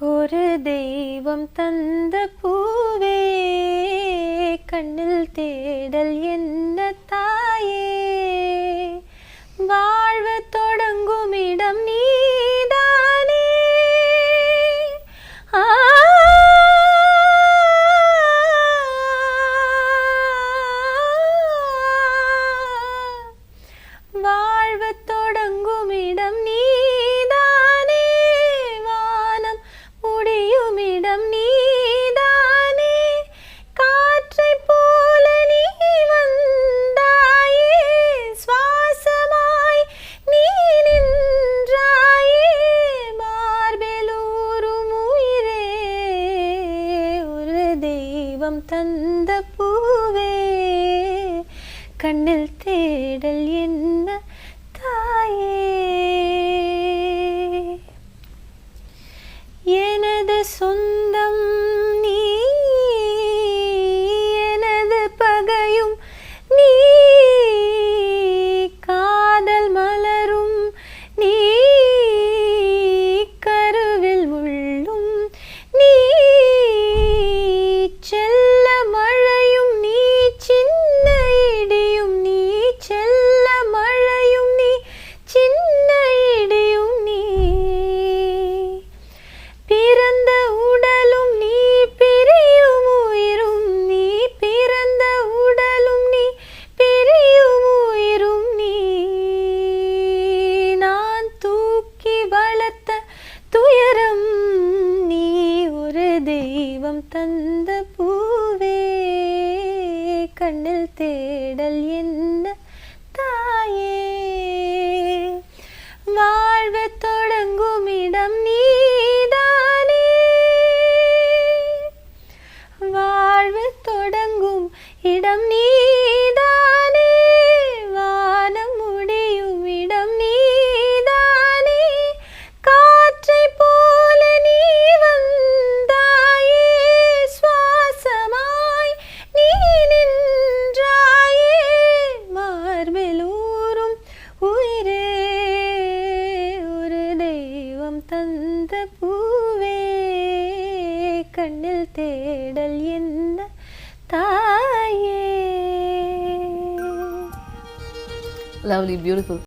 ஒரு தெய்வம் தந்த பூவே கண்ணில் தேடல் என்ன தாயே? வாழ்வு தொடங்கும் இடம் நீதானே? வாழ்வு தொடங்கும் இடம் நீ தெய்வம் தந்த பூவே கண்ணில் தேடல் என்ன தாயே? எனது சொந்த தெய்வம் தந்த பூவே கண்ணில் தேடல் என்ன தாயே? தேடல் என்ன தாயே? Lovely beautiful